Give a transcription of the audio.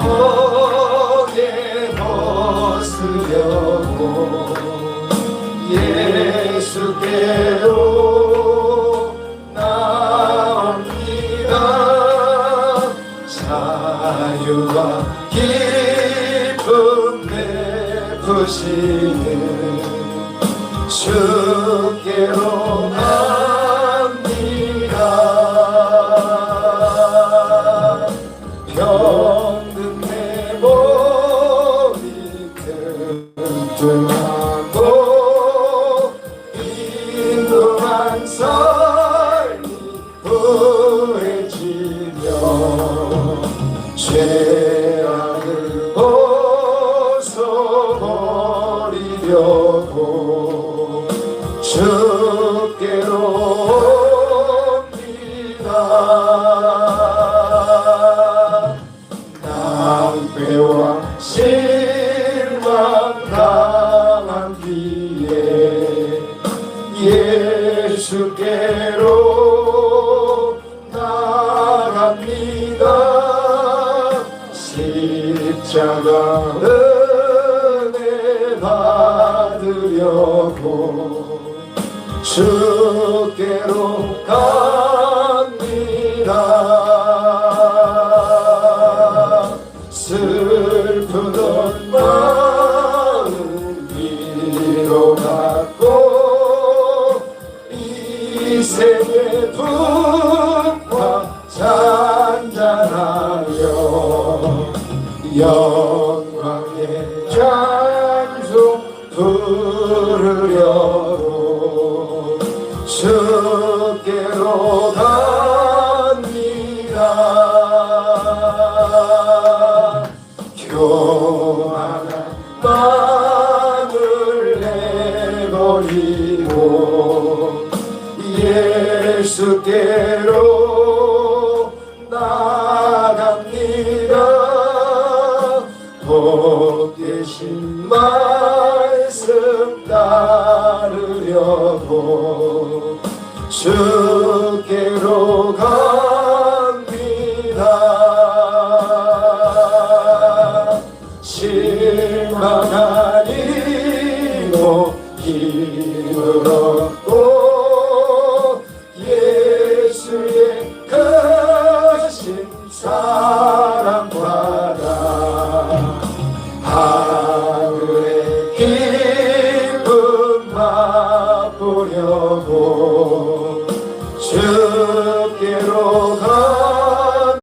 고통에 벗으려고 예수께로 나옵니다. 자유와 기쁨 베푸시는 주께로 갑 죄악을 벗어버리려고 주께로 옵니다. 낭패와 실망 당한 뒤에 예수께로 십자가 은혜 받으려고 주께로 갑니다. 슬프던 마음 위로받고 이 세계 분파 영광의 찬송 부르려고 주께로 갑니다. 교만한 마음을 내버리고 예수께로 복되신 말씀 따르려고 주 adore.